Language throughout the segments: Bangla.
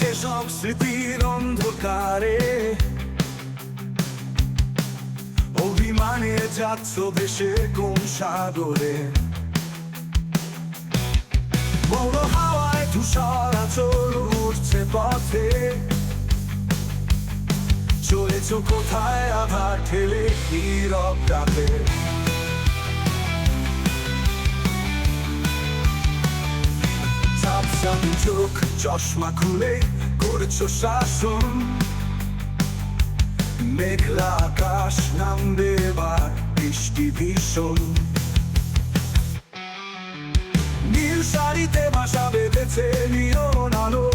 সব স্মৃতির অন্ধকারে। অভিমানে যাচ্ছ দেশে কোন সাগরে। বড় হাওয়ায় তুষার আচল উঠছে পথে। চলেছ কোথায়? আঘাত ঠেলে নীরব ডাকে। চোখ, চশমা খুলে করছ শাসন। মেঘলা আকাশ নামবে এবার বৃষ্টি ভীষণ। নীল শাড়িতে বাসা বেঁধেছে নিয়ন আলো।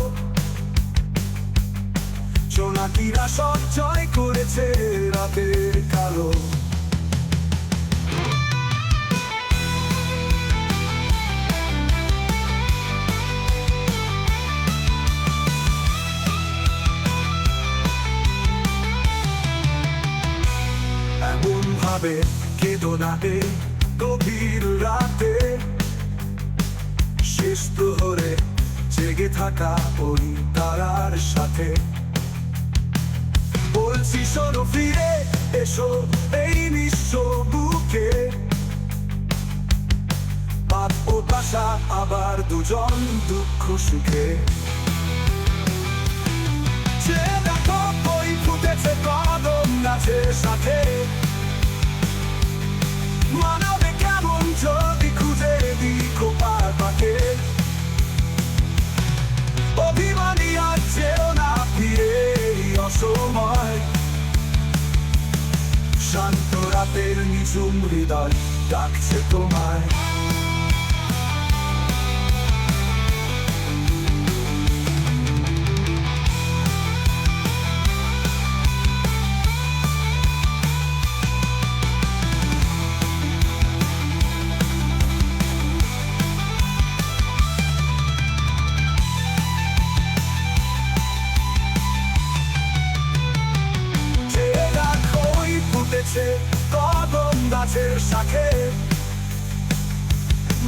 জোনাকিরা সঞ্চয় করেছে রাতের কালো। নাতে গভীর রাতে। শেষ প্রহরে জেগে থাকা ওই তারার সাথে। বলছি ফিরে, এসো এই বুকে। আবার দুজন দুঃখ সুখে। সাথে। নিঝুম হৃদয় ডাকছে তোমায়।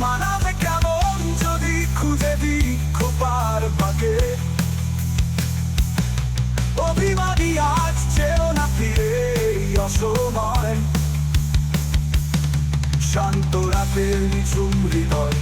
মানাবে কেমন যদি খুঁজে দিই খোপার বাকে অভিমানী আজ চেও না ফিরে অসময়। শান্ত রাতের নিঝুম হৃদয়